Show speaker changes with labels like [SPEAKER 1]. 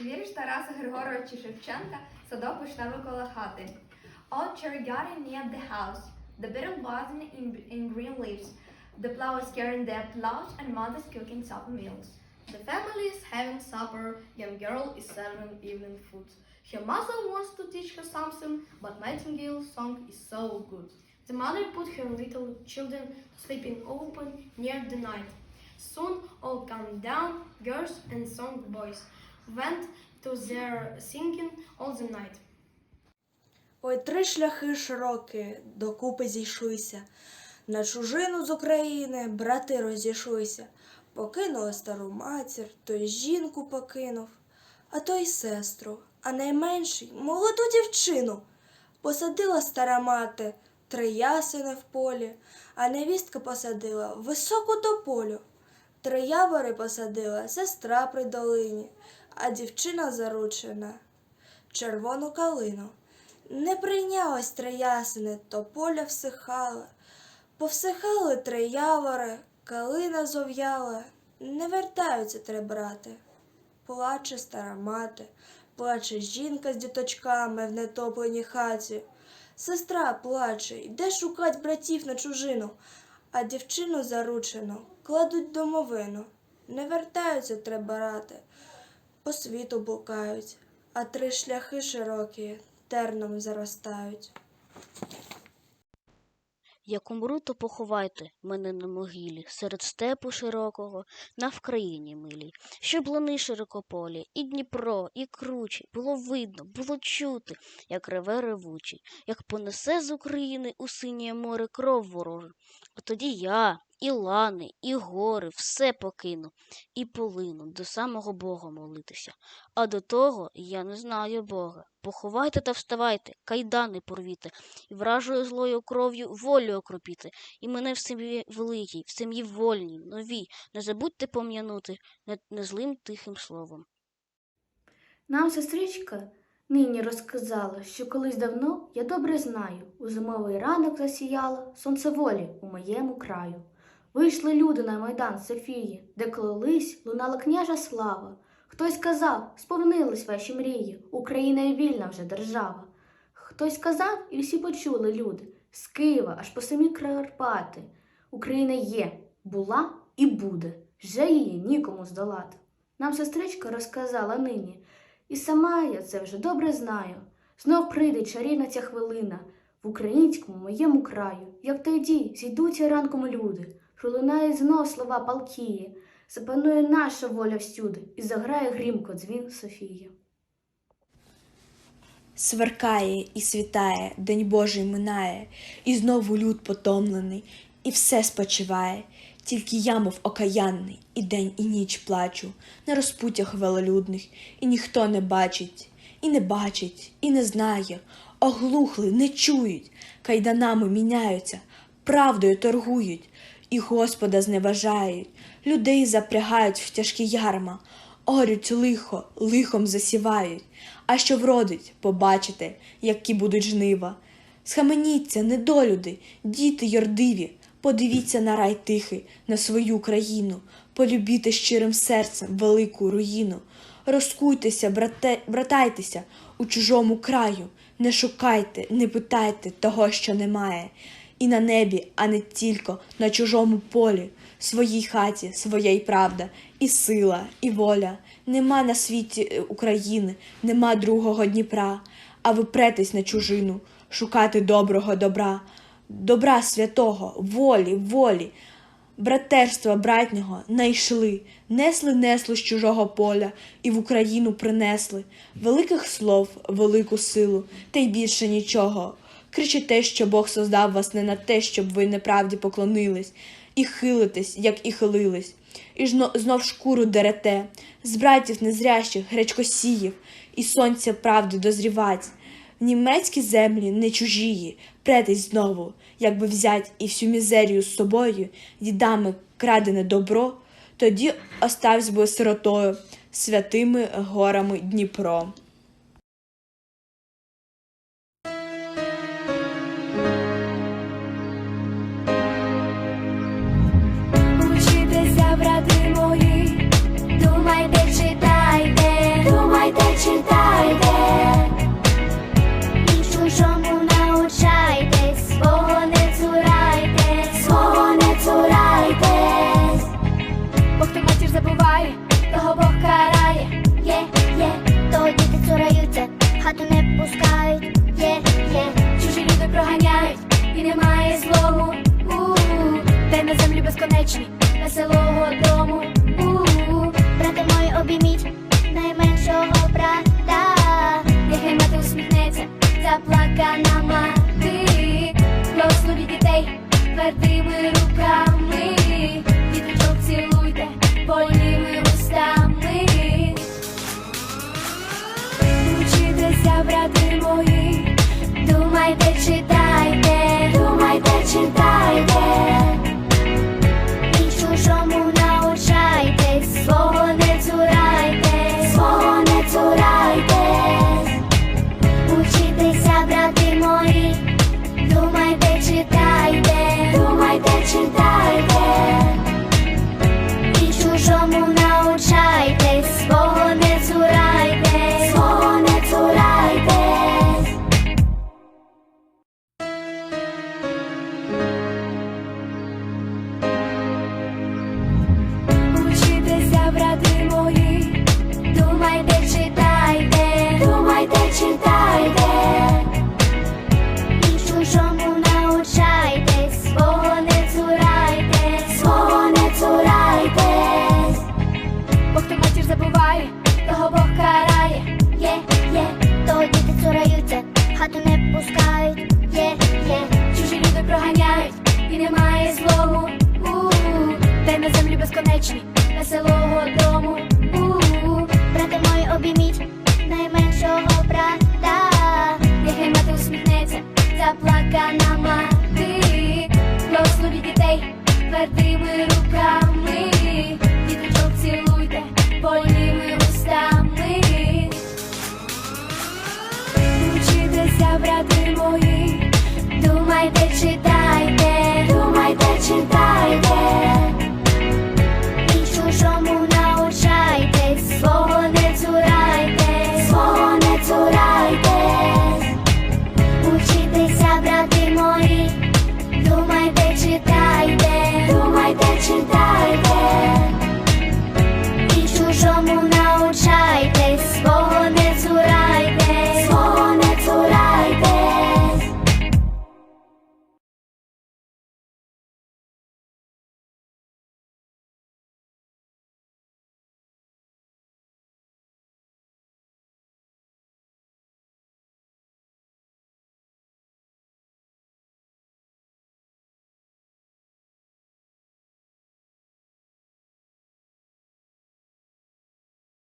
[SPEAKER 1] Вірш Тараса Григоровича Шевченка Садок вишневий коло хати. Old cherry garden near the house. The beetle buzzing in, in green leaves. The plow is carrying their plows and mother's cooking supper meals.
[SPEAKER 2] The family is having supper, young girl is serving evening food. Her mother wants to teach her something, but Nightingale's song is so good. The mother put her little children sleeping open near the night. Soon all calmed down, girls and song boys Went to their singing all the night.
[SPEAKER 3] Ой, три шляхи широкі докупи зійшлися. На чужину з України брати розійшлися. Покинули стару матір, той жінку покинув, а той сестру, а найменший молоду дівчину. Посадила стара мати три ясени в полі, а невістка посадила високу тополю. Три явори посадила сестра при долині, а дівчина заручена червону калину. Не прийнялось три ясени, то поля всихала. Повсихали три явори, калина зов'яла. Не вертаються три брати. Плаче стара мати, плаче жінка з діточками в нетопленій хаті. Сестра плаче, йде шукать братів на чужину, а дівчину заручену кладуть домовину. Не вертаються три брати, світу блукають, а три шляхи широкі терном заростають.
[SPEAKER 4] Як умру, то поховайте мене на могилі, серед степу широкого, на Вкраїні милій, щоб лани широкополі, і Дніпро, і кручі, було видно, було чути, як реве ревучий, як понесе з України у синє море кров ворожу. А тоді я, і лани, і гори, все покину, і полину до самого Бога молитися. А до того я не знаю Бога. Поховайте та вставайте, кайдани порвіте, і вражою злою кров'ю волю окропіти, і мене в сім'ї великій, в сім'ї вольній, новій, не забудьте пом'янути не, незлим тихим словом.
[SPEAKER 5] Нам сестричка нині розказала, що колись давно я добре знаю, у зимовий ранок засіяло сонце волі у моєму краю. Вийшли люди на майдан Софії, де колись лунала княжа слава. Хтось казав, сповнились ваші мрії, Україна є вільна вже держава. Хтось казав, і всі почули люди з Києва аж по самі Карпати. Україна є, була і буде, вже її нікому здолати. Нам сестричка розказала нині, і сама я це вже добре знаю. Знов прийде чарівна ця хвилина в українському моєму краю, як тоді зійдуться ранком люди, пролунають знов слова палкії, запанує наша воля всюди, і заграє грімко дзвін Софії.
[SPEAKER 3] Сверкає і світає, день Божий минає, і знову люд потомлений, і все спочиває, тільки я, мов окаянний, і день, і ніч плачу на розпуттях велолюдних, і ніхто не бачить, і не бачить, і не знає, оглухли, не чують, кайданами міняються, правдою торгують, і Господа зневажають, людей запрягають в тяжкі ярма, орють лихо, лихом засівають. А що вродить, побачите, які будуть жнива. Схаменіться, недолюди, діти йордиві, подивіться на рай тихий, на свою країну, полюбіте щирим серцем велику руїну. Розкуйтеся, брате, братайтеся у чужому краю, не шукайте, не питайте того, що немає. І на небі, а не тільки на чужому полі, своїй хаті, своя й правда, і сила, і воля. Нема на світі е, України, нема другого Дніпра, а ви претесь на чужину, шукати доброго добра, добра святого, волі, волі, братерства братнього найшли, несли, несли з чужого поля і в Україну принесли. Великих слов, велику силу, та й більше нічого. Кричите, що Бог создав вас не на те, щоб ви неправді поклонились, і хилитесь, як і хилились, і жно- знов шкуру дерете, з братів незрящих гречкосіїв, і сонця правди дозрівать. В німецькі землі не чужії, претесь знову, якби взять і всю мізерію з собою, дідами крадене добро, тоді оставсь би сиротою святими горами Дніпро.
[SPEAKER 6] безконечні веселого дому. У -у -у. Брате мої обійміть найменшого брата. Нехай мати усміхнеться, заплакана мати. Хлопцю дітей твердими руками. Діточок цілуйте больними устами. Учитися, брати мої, думайте чи. обійміть найменшого брата, нехай мати усміхнеться, заплакана мати, благослови дітей твердими руками. don't.